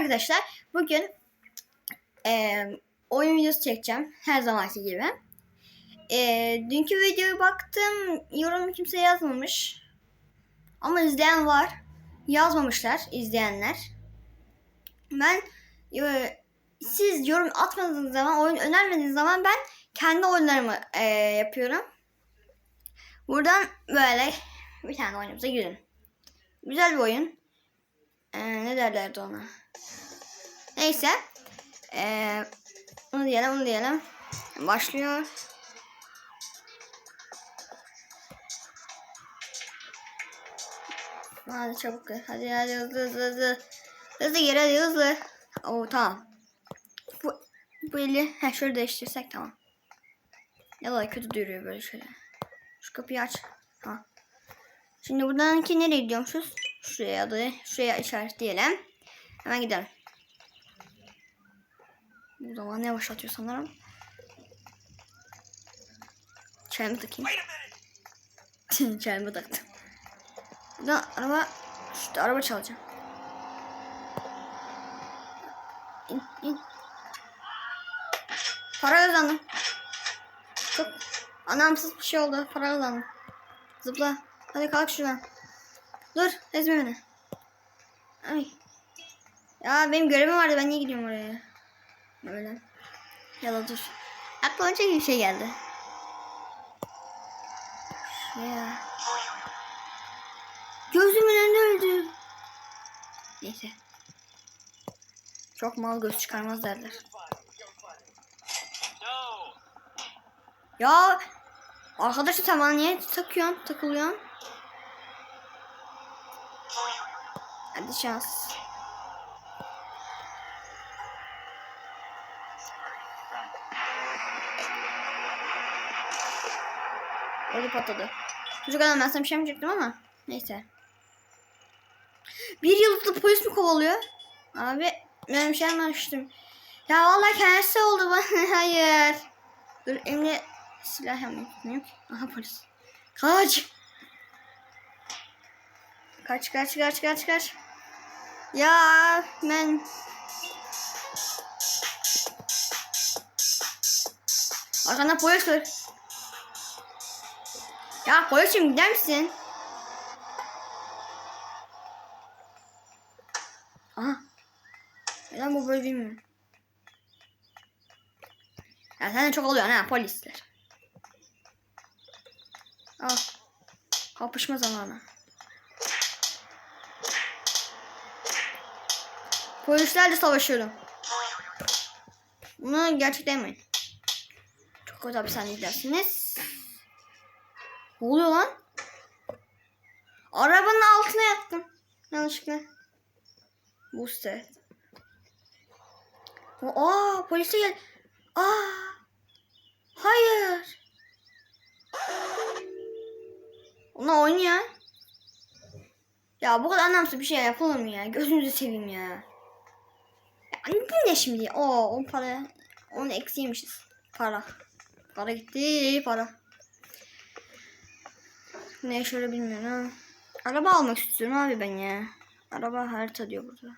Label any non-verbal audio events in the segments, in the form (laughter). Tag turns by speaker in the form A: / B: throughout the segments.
A: arkadaşlar bugün eee, oyun videosu çekeceğim her zamanki gibi. Eee, dünkü videoya baktım yorum kimse yazmamış. Ama izleyen var. Yazmamışlar izleyenler. Ben eee, siz yorum atmadığınız zaman oyun önermediğiniz zaman ben kendi oyunlarımı eee, yapıyorum. Buradan böyle bir tane oyunumuza girelim. Güzel bir oyun. Ee, ne derlerdi ona? Neyse. Ee, onu diyelim, onu diyelim. Başlıyor. Hadi çabuk. Hadi hadi hızlı hızlı hızlı. Hızlı gel hadi hızlı. Oo tamam. Bu, bu eli he, şöyle değiştirsek tamam. Ne kadar kötü duruyor böyle şöyle. Şu kapıyı aç. Ha. Şimdi buradan ki nereye gidiyormuşuz? Şuraya adı, şuraya işaretleyelim. Hemen gidelim. Bu zaman ne başlatıyor sanırım. Çayımı takayım. (laughs) Çayımı taktım. Buradan araba, şurada araba çalacağım. İn, in. Para kazandım. Çok anlamsız bir şey oldu. Para kazandım. Zıpla. Hadi kalk şuradan. Dur. Ezme beni. Ay. Ya benim görevim vardı. Ben niye gidiyorum oraya? Böyle. Ya da dur. Aklıma çok bir şey geldi. Şuraya. Gözümün önünde öldü. Neyse. Çok mal göz çıkarmaz derler. Ya arkadaşım sen bana niye takıyorsun, takılıyorsun? Hadi şans. Patladı. Çocuk adam ben sana bir şey yapmayacaktım ama. Neyse. Bir yıldızlı polis mi kovalıyor? Abi ben bir şey anlamıştım. Ya vallahi kendisi oldu bana. (laughs) Hayır. Dur elimde silah yapmayayım. Aha polis. Kaç. Kaç kaç kaç kaç kaç. Ya ben Arkanda polis var. Ya polisim gider misin? Aha. Neden bu böyle bilmiyorum. Ya sen de çok oluyor ha polisler. Al. Kapışma zamanı. Polislerle savaşıyorum. Bunu gerçekten mi? Çok kötü hapishane izlersiniz. Ne oluyor lan? Arabanın altına yattım. Yanlışlıkla. Booster. Aa polise gel. Aa. Hayır. Ona oynuyor. Ya bu kadar anlamsız bir şey yapılır mı ya? Gözünüzü seveyim ya. Ya bu ne şimdi? Oo, on para. On eksiymişiz. Para. Para gitti. Para. Ne şöyle bilmiyorum. Araba almak istiyorum abi ben ya. Araba harita diyor burada.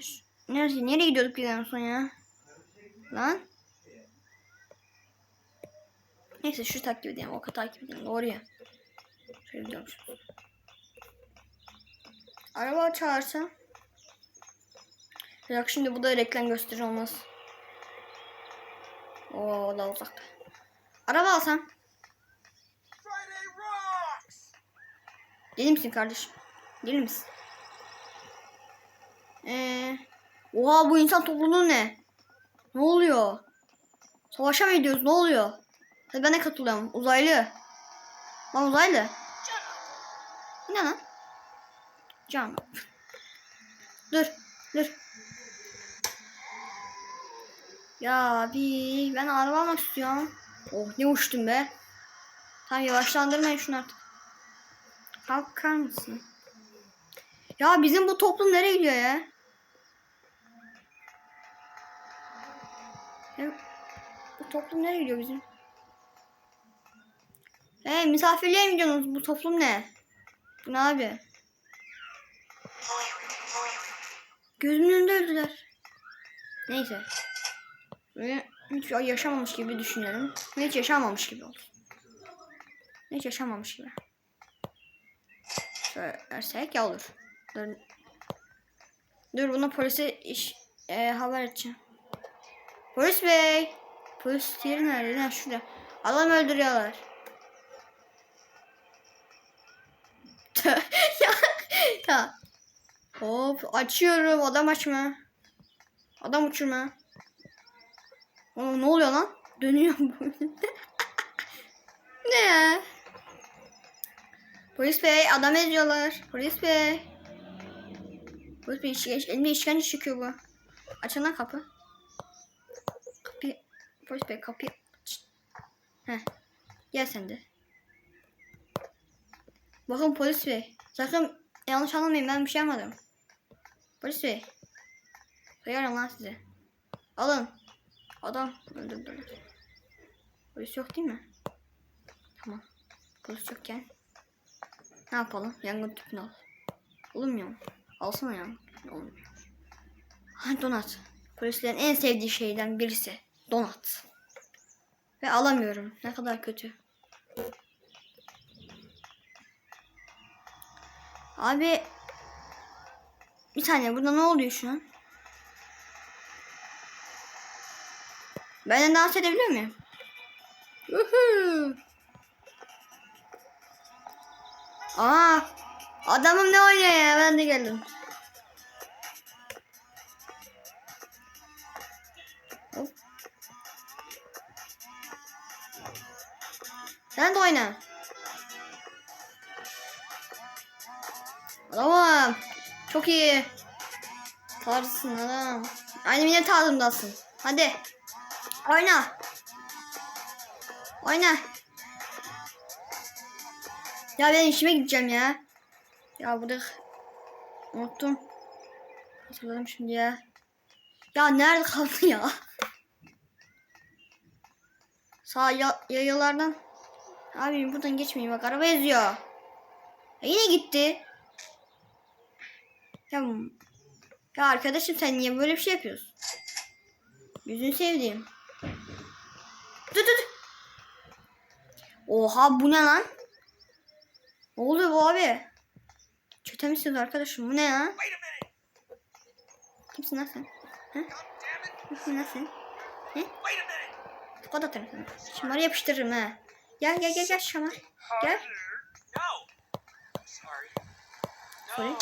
A: Şu- neresi? Nereye gidiyorduk biz en son ya? Lan. Neyse şu takip edeyim. O kadar takip edeyim. Doğru ya. Şöyle gidiyormuş. Araba çağırsam. Yok şimdi bu da reklam gösteri olmaz. Oo da uzakta. Araba alsam. Deli misin kardeşim? Deli misin? Ee, oha bu insan topluluğu ne? Ne oluyor? Savaşa mı gidiyoruz? Ne oluyor? Hadi ben de katılıyorum. Uzaylı. Lan uzaylı. Bu Ne lan? Can. Dur. Dur. Ya abi ben araba almak istiyorum. Oh ne uçtum be. Tamam yavaşlandırmayın şunu artık. Kalkar mısın? Ya bizim bu toplum nereye gidiyor ya? bu toplum nereye gidiyor bizim? Hey misafirliğe mi gidiyorsunuz? Bu toplum ne? Bu ne abi? Gözümün önünde öldüler. Neyse. Ve hiç yaşamamış gibi düşünelim. Hiç yaşamamış gibi oldu. Hiç yaşamamış gibi. Söylersek ya olur. Dur. Dur bunu polise iş, e, haber edeceğim. Polis bey. Polis yeri nerede? Ha şurada. Adam öldürüyorlar. (laughs) ya, ya. Hop açıyorum. Adam açma. Adam uçurma. Oğlum ne oluyor lan? Dönüyor böyle. (laughs) ne? Polis bey adam eziyorlar. Polis bey. Polis bey işkence, elimde işkence çıkıyor bu. Açın lan kapı. Kapı. Polis bey kapıyı aç. Heh. Gel sen de. Bakın polis bey. Sakın yanlış anlamayın ben bir şey yapmadım. Polis bey. Sayarım lan size. Alın. Adam öldürdüler. Polis yok değil mi? Tamam. Polis yokken. Ne yapalım? Yangın tüpünü al. Olmuyor mu? Alsana yangın. Olmuyor. Ha, donat. Polislerin en sevdiği şeyden birisi. Donat. Ve alamıyorum. Ne kadar kötü. Abi bir saniye burada ne oluyor şu an? Ben de dans edebiliyor muyum? Woohoo! Aa, adamım ne oynuyor ya? Ben de geldim. Hop. Sen de oyna. Adamım. Çok iyi. Tarzsın adam. Aynı yine tarzımdasın. Hadi. Oyna. Oyna. Ya ben işime gideceğim ya. Ya bırak. Unuttum. Hatırladım şimdi ya. Ya nerede kaldı ya? Sağ ya yayalardan. Abi buradan geçmeyin bak araba eziyor. Ya yine gitti. Ya, ya arkadaşım sen niye böyle bir şey yapıyorsun? Yüzünü sevdiğim. Dur dur. Oha bu ne lan? Ne oluyor bu abi? Çete misiniz arkadaşım? Bu ne ya? Kimsin lan sen?
B: İt!
A: Kimsin lan sen?
B: Minute!
A: Tokat atarım sana. Şamarı yapıştırırım ha. Gel gel gel gel şamar. Gel.
B: Sorry.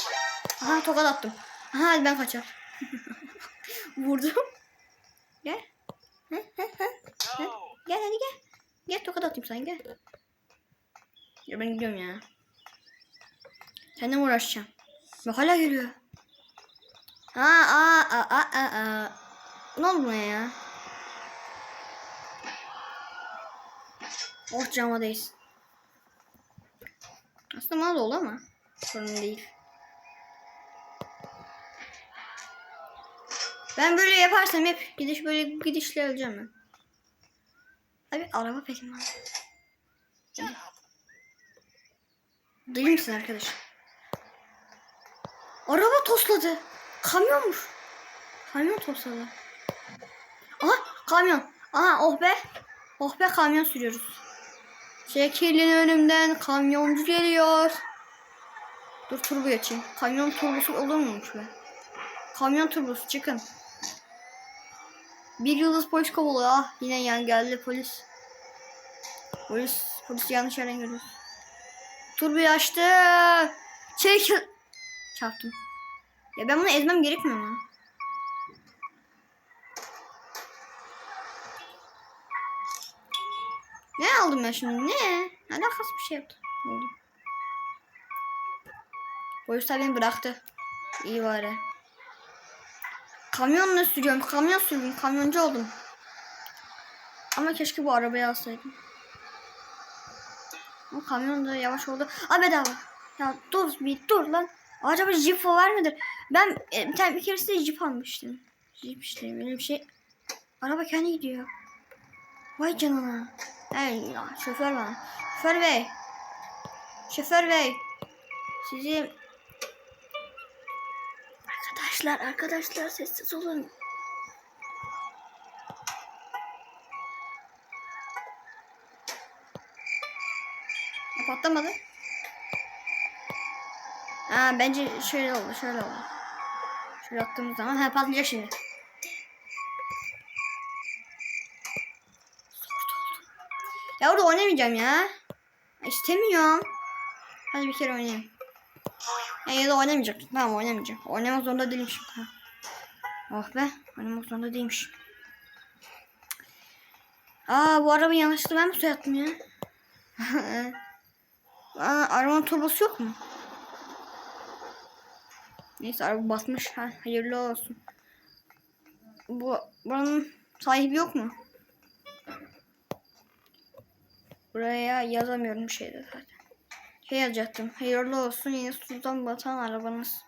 A: Aha tokat attım. Aha ben kaçar. (laughs) Vurdum. Gel. Hı, hı, hı.
B: No!
A: Gel hadi gel. Gel tokat atayım sana gel. Ya ben gidiyorum ya. Mi uğraşacağım? Bak hala geliyor. Aa aa aa aa aa. Ne buna ya? Oh camadayız. Aslında da oldu ama sorun değil. Ben böyle yaparsam hep gidiş böyle gidişle öleceğim ben. Abi araba peşim var.
B: Shut up!
A: Deli misin arkadaş? Araba tosladı. Kamyonmuş. Kamyon tosladı. Aha kamyon. Aha oh be. Oh be kamyon sürüyoruz. Çekilin önümden kamyoncu geliyor. Dur turbo açayım. Kamyon turbosu olur muymuş be? Kamyon turbosu çıkın. Bir yıldız polis kovalıyor. Ah yine yan geldi polis. Polis, polis yanlış yerden geliyor. Turboyu açtı. Çekil. Çarptım. Ya ben bunu ezmem gerekmiyor mu? Ne aldım ben şimdi? Ne? Alakası bir şey yaptım. Ne oldu? Polisler beni bıraktı. İyi bari. Kamyonla sürüyorum. Kamyon sürdüm. Kamyoncu oldum. Ama keşke bu arabayı alsaydım. Ama kamyon da yavaş oldu. Aa bedava. Ya dur bir dur lan. Acaba jip var mıdır? Ben e, bir tane bir keresinde jip almıştım. Jip işte böyle bir şey. Araba kendi gidiyor. Vay canına. Hey ya şoför bana. Şoför bey. Şoför bey. Sizi arkadaş Arkadaşlar arkadaşlar sessiz olun. Patlamadı. Aa, bence şöyle oldu şöyle oldu. Şöyle attığımız zaman ha patlayacak şimdi. Ya orada oynamayacağım ya. İstemiyorum. Hadi bir kere oynayayım. Ya, ya da oynamayacak. Tamam oynamayacağım. Oynamak zorunda değilim şimdi. Oh be. Oynamak zorunda değilmiş. Aa bu araba yanlışlıkla ben mi suya attım ya? (laughs) Aa, arabanın turbosu yok mu? Neyse araba basmış. Ha, hayırlı olsun. Bu buranın sahibi yok mu? Buraya yazamıyorum bir şey de zaten. Şey yazacaktım. Hayırlı olsun yeni sudan batan arabanız.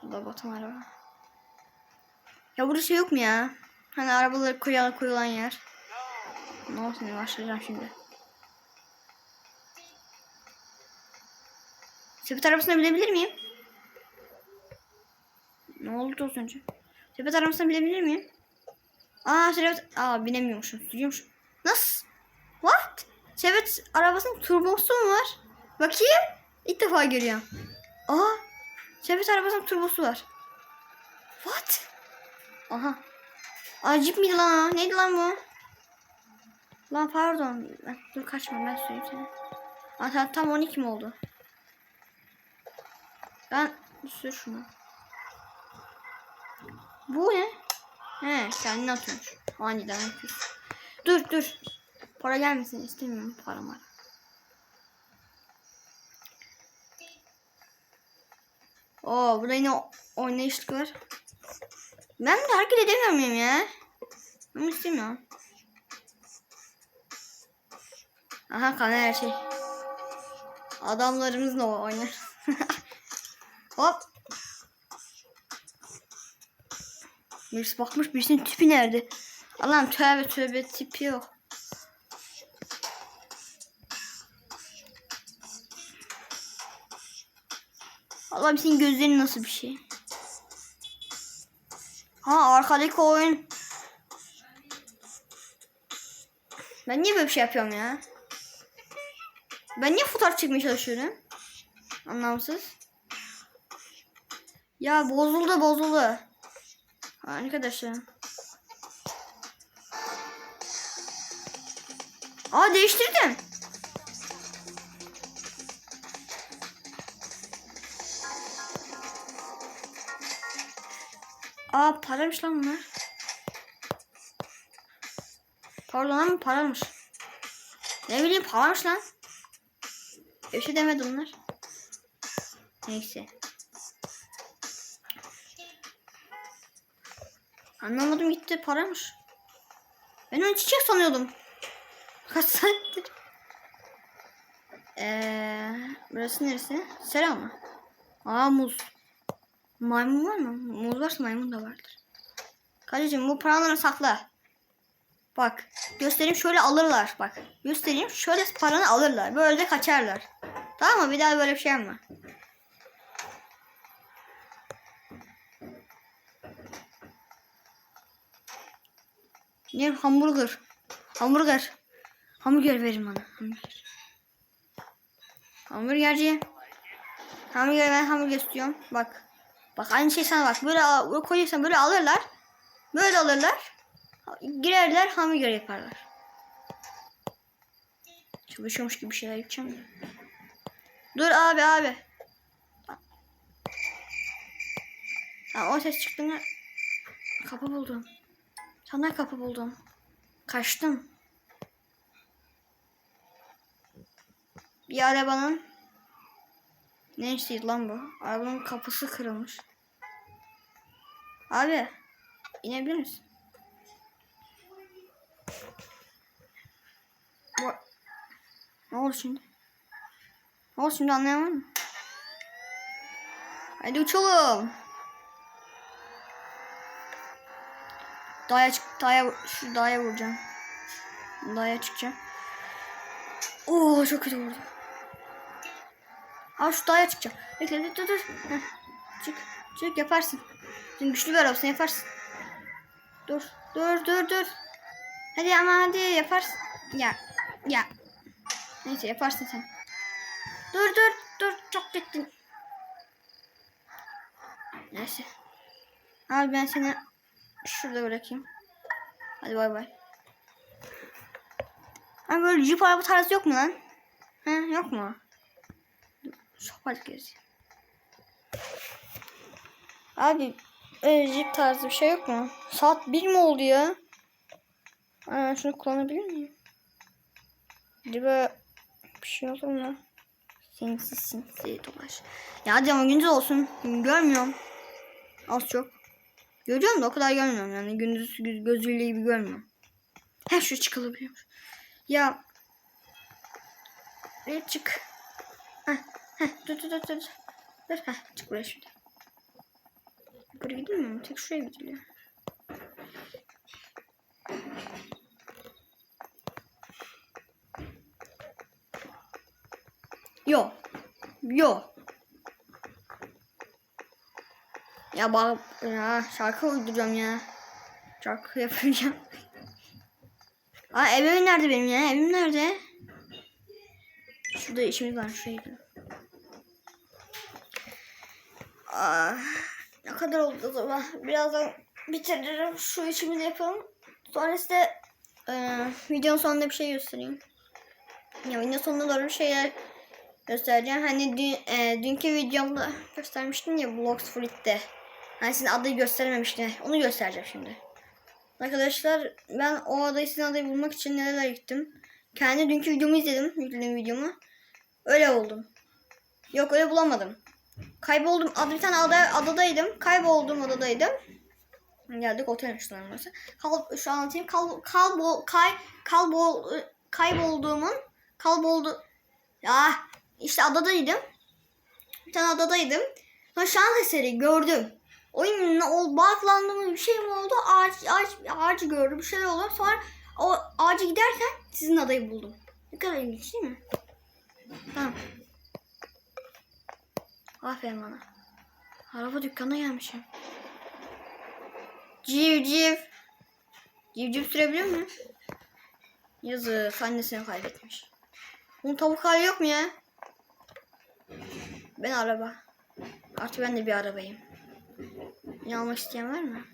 A: Suda batan araba. Ya burada şey yok mu ya? Hani arabaları koyulan koyulan yer. Ne olsun başlayacağım şimdi. Sepet arabasına binebilir miyim? Ne oldu az önce? Sepet arabasına binebilir miyim? Aa sepet... Aa binemiyormuşum. Sürüyormuşum. Nasıl? What? Sepet arabasının turbosu mu var? Bakayım. İlk defa görüyorum. Aa. Sepet arabasının turbosu var. What? Aha. Jeep miydi lan? Neydi lan bu? Lan pardon. Dur kaçma ben söyleyeyim sana. Aa tam 12 mi oldu? Ben sür şunu. Bu ne? He kendini atıyormuş. Aniden atıyor. Dur dur. Para gelmesin istemiyorum para mara. Oo burada yine oynayışlık var. Ben de hareket edemiyor muyum ya? Ben istemiyorum. Aha kamera her şey. Adamlarımızla oynar. (laughs) Hop. Birisi bakmış birisinin tipi nerede? Allah'ım tövbe tövbe tipi yok. Allah'ım senin gözlerin nasıl bir şey? Ha arkadaki oyun. Ben niye böyle bir şey yapıyorum ya? Ben niye fotoğraf çekmeye çalışıyorum? Anlamsız. Ya bozuldu bozuldu. Arkadaşlar. Aa değiştirdim. Aa paramış lan bunlar. Pardon ama paramış. Ne bileyim paramış lan. Bir şey demedi bunlar. Neyse. Anlamadım gitti paramış. Ben onu çiçek sanıyordum. (laughs) Kaç saattir. Eee, burası neresi? Selam mı? Aa muz. Maymun var mı? Muz varsa maymun da vardır. Kardeşim bu paraları sakla. Bak göstereyim şöyle alırlar bak. Göstereyim şöyle paranı alırlar. Böyle de kaçarlar. Tamam mı? Bir daha böyle bir şey yapma. Ne hamburger. Hamburger. Hamburger verin bana. Hamburger. Hamburgerci. Hamburger ben hamburger istiyorum. Bak. Bak aynı şey sana bak. Böyle, böyle koyuyorsan böyle alırlar. Böyle alırlar. Girerler hamburger yaparlar. Çalışıyormuş gibi şeyler yapacağım. Dur abi abi. Tamam o ses çıktığında kapı buldum. Sana kapı buldum. Kaçtım. Bir arabanın Neyse lan bu? Arabanın kapısı kırılmış. Abi inebilir misin? Bu... Ne oldu şimdi? Ne oldu şimdi mı? Hadi uçalım. Dağa çık, dağa, şu dağa vuracağım. Dağa çıkacağım. Oo çok kötü vurdu. Aa şu dağa çıkacağım. Bekle dur dur dur. Çık Çocuk yaparsın. Sen güçlü bir arabasın yaparsın. Dur. Dur dur dur. Hadi ama hadi yaparsın. Ya. Ya. Neyse yaparsın sen. Dur dur dur. Çok gittin. Neyse. Abi ben seni şurada bırakayım. Hadi bay bay. Abi böyle jip araba tarzı yok mu lan? He yok mu? Şopalık geziyor. Abi öyle jip tarzı bir şey yok mu? Saat 1 mi oldu ya? Aa, şunu kullanabilir miyim? Acaba bir şey olur mu? Sinsi sinsi dolaş. Ya hadi ama gündüz olsun. Görmüyorum. Az çok. Görüyorum da o kadar görmüyorum yani. Gündüz gö- gözüyle gibi görmüyorum. He şu çıkılabiliyormuş. Ya. Ne çık. Heh, heh, dur dur dur dur. Dur heh, çık buraya şimdi. Yukarı gidilmiyor mu? Tek şuraya gidiliyor. Yo. Yo. Ya bak ya şarkı uyduracağım ya. Şarkı yapacağım. Aa evim nerede benim ya? Evim nerede? Şurada işimiz var şuraya. Aa, ne kadar oldu acaba? Birazdan bitiririm. Şu işimizi yapalım. Sonra size e, videonun sonunda bir şey göstereyim. Ya videonun sonunda doğru bir şeyler göstereceğim. Hani dün, e, dünkü videomda göstermiştim ya Blox Fruit'te. Hani sizin adayı gösterememiştim. Onu göstereceğim şimdi. Arkadaşlar ben o adayı sizin adayı bulmak için neler gittim. Kendi dünkü videomu izledim. Yüklediğim videomu. Öyle oldum. Yok öyle bulamadım. Kayboldum. Adı bir tane ada, adadaydım. Kayboldum adadaydım. Geldik otel burası. Kal, şu an anlatayım. Kal, kalbol, kay, kalbol, kaybolduğumun kalboldu. Ya işte adadaydım. Bir tane adadaydım. Sonra şans eseri gördüm. Oyun oldu? Bağlandı mı? Bir şey mi oldu? Ağaç, ağaç, ağacı gördüm. Bir şeyler oldu. Sonra o ağacı giderken sizin adayı buldum. Ne kadar ilginç değil mi? Tamam. Aferin bana. Araba dükkanına gelmişim. Civ civ. Civ civ sürebiliyor mu? Yazık annesini kaybetmiş. Bunun tavuk hali yok mu ya? Ben araba. Artık ben de bir arabayım. Almak isteyen var mı?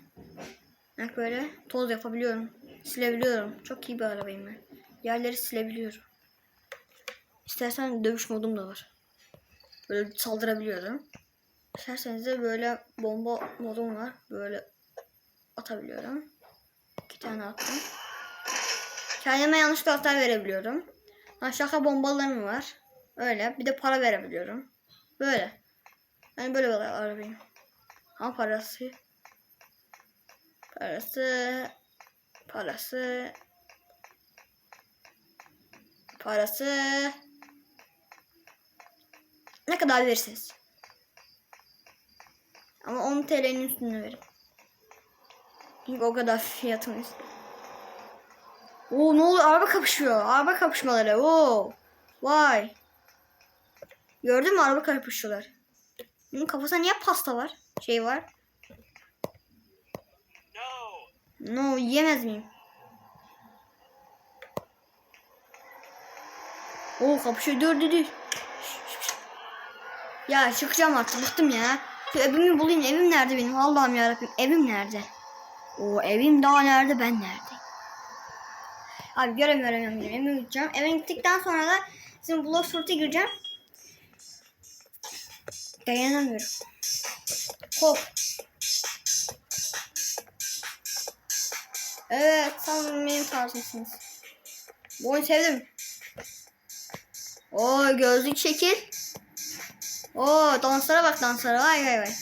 A: Bak böyle toz yapabiliyorum. Silebiliyorum. Çok iyi bir arabayım ben. Yerleri silebiliyorum. İstersen dövüş modum da var. Böyle saldırabiliyorum. İsterseniz de böyle bomba modum var. Böyle atabiliyorum. İki tane attım. Kendime yanlışlıkla hata verebiliyorum. Ha, şaka bombalarım var. Öyle. Bir de para verebiliyorum. Böyle. Ben böyle bir arabayım. Ama parası. Parası. Parası. Parası. Ne kadar verirsiniz? Ama 10 TL'nin üstünde verin. Çünkü o kadar fiyatını istiyor. Oo ne oluyor? Araba kapışıyor. Araba kapışmaları. Oo. Vay. Gördün mü? Araba kapışıyorlar. Bunun kafasında niye pasta var? Şey var.
B: No.
A: No yiyemez miyim? Oo kapışıyor. Dur dur. Ya çıkacağım artık. Bıktım ya. Şu evimi bulayım. Evim nerede benim? Allah'ım yarabbim. Evim nerede? O evim daha nerede? Ben neredeyim? Abi göremiyorum göremiyorum. Eve gideceğim. Eve gittikten sonra da sizin blog sorta gireceğim. Dayanamıyorum. Hop. Evet, tam benim tarzımsınız. Bu oyunu sevdim. Oo gözlük şekil. Oo danslara bak danslara. Vay vay vay.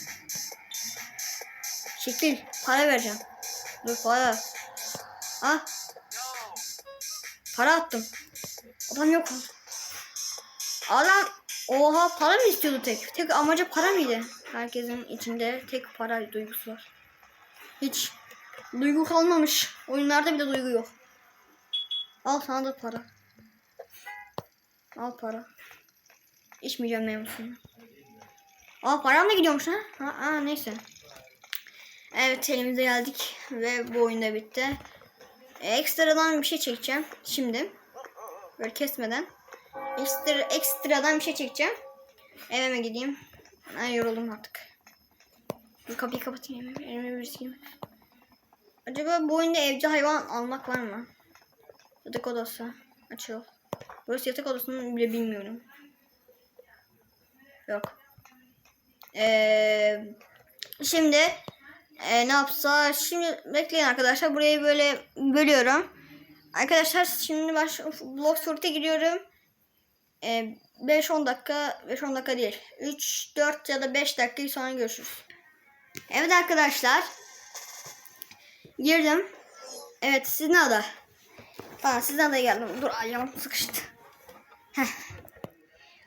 A: Şekil. Para vereceğim. Dur para. Ah
B: No.
A: para attım. Adam yok. Adam oha para mı istiyordu tek? Tek amacı para mıydı? Herkesin içinde tek para duygusu var. Hiç duygu kalmamış. Oyunlarda bile duygu yok. Al sana da para. Al para. İçmeyeceğim meyve suyunu. Aa param da gidiyormuş ha. ha aa, neyse. Evet elimize geldik ve bu oyun da bitti. Ekstradan bir şey çekeceğim şimdi. Böyle kesmeden. Ekstra, ekstradan bir şey çekeceğim. Evime gideyim. Ben yoruldum artık. Bir kapıyı kapatayım. Elime, bir şey. Acaba bu oyunda evcil hayvan almak var mı? Yatak odası. Açıl. Burası yatak odasını bile bilmiyorum. Yok. Ee, şimdi e, ne yapsa şimdi bekleyin arkadaşlar burayı böyle bölüyorum. Arkadaşlar şimdi baş blog sort'a giriyorum. Ee, 5-10 dakika 5-10 dakika değil. 3 4 ya da 5 dakika sonra görüşürüz. Evet arkadaşlar. Girdim. Evet sizin ada. Tamam sizin adaya geldim. Dur ayağım sıkıştı.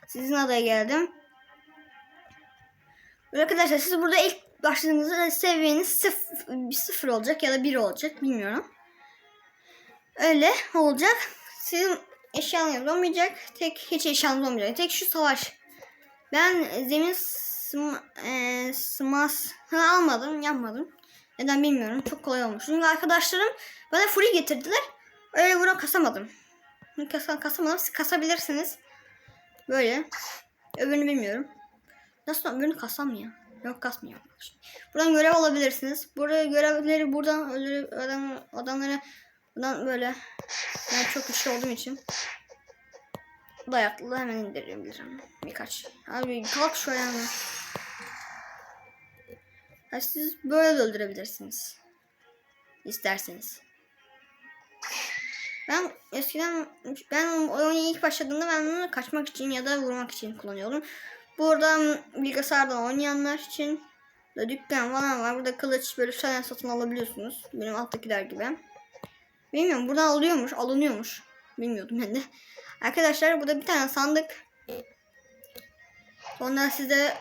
A: Sizin adaya geldim. Arkadaşlar siz burada ilk başladığınızda seviyeniz sıfır, sıfır olacak ya da bir olacak bilmiyorum. Öyle olacak. Sizin eşyanız olmayacak. Tek hiç eşyanız olmayacak. Tek şu savaş. Ben zemin sm, e, smas almadım, yapmadım. Neden bilmiyorum. Çok kolay olmuş. Çünkü arkadaşlarım bana free getirdiler. Öyle buna kasamadım. Kasa, kasamadım. Siz kasabilirsiniz. Böyle. Öbürünü bilmiyorum. Nasıl öbürünü kasam ya? Yok kasmıyor. Buradan görev alabilirsiniz. Burada görevleri buradan adam, adamları buradan böyle ben çok güçlü olduğum için dayaklı hemen indirebilirim. Birkaç. Abi kalk şu ayağına. Ha, siz böyle de öldürebilirsiniz. İsterseniz. Ben eskiden ben oyuna ilk başladığımda ben bunu kaçmak için ya da vurmak için kullanıyordum. Buradan bilgisayardan oynayanlar için dükkan falan var. Burada kılıç böyle şeyler satın alabiliyorsunuz. Benim alttakiler gibi. Bilmiyorum buradan alıyormuş, alınıyormuş. Bilmiyordum ben de. Arkadaşlar burada bir tane sandık. Ondan size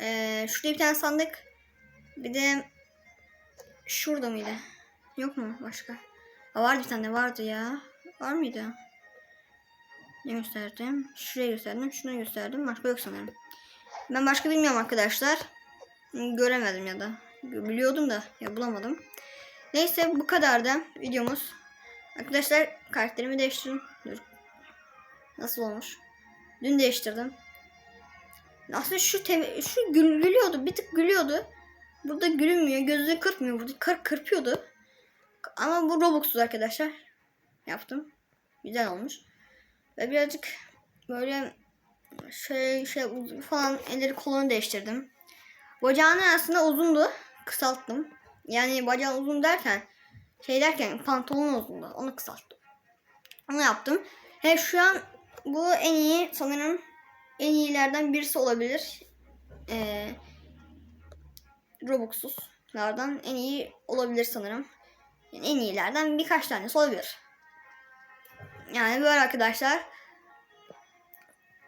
A: e, şurada bir tane sandık. Bir de şurada mıydı? Yok mu başka? Ha, vardı bir tane vardı ya. Var mıydı? Ne gösterdim? Şuraya gösterdim. Şuna gösterdim. Başka yok sanırım. Ben başka bilmiyorum arkadaşlar. Göremedim ya da. Biliyordum da ya bulamadım. Neyse bu kadar da videomuz. Arkadaşlar karakterimi değiştirdim. Dur. Nasıl olmuş? Dün değiştirdim. Aslında şu teve- şu gül gülüyordu. Bir tık gülüyordu. Burada gülünmüyor. Gözünü kırpmıyor. Burada kır kırpıyordu. Ama bu Robux'uz arkadaşlar. Yaptım. Güzel olmuş. Ve birazcık böyle şey şey falan elleri kolunu değiştirdim. Bacağını aslında uzundu. Kısalttım. Yani bacağı uzun derken şey derken pantolon uzundu. Onu kısalttım. Onu yaptım. He şu an bu en iyi sanırım en iyilerden birisi olabilir. Ee, Robux'uzlardan en iyi olabilir sanırım. Yani en iyilerden birkaç tanesi olabilir. Yani böyle arkadaşlar.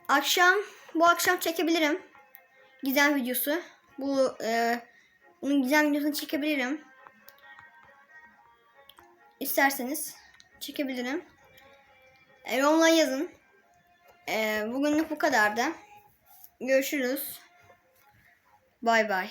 A: Akşam bu akşam çekebilirim. Gizem videosu. Bu e, bunun gizem videosunu çekebilirim. İsterseniz çekebilirim. E, yorumlara yazın. E, bugünlük bu kadardı. Görüşürüz. Bay bay.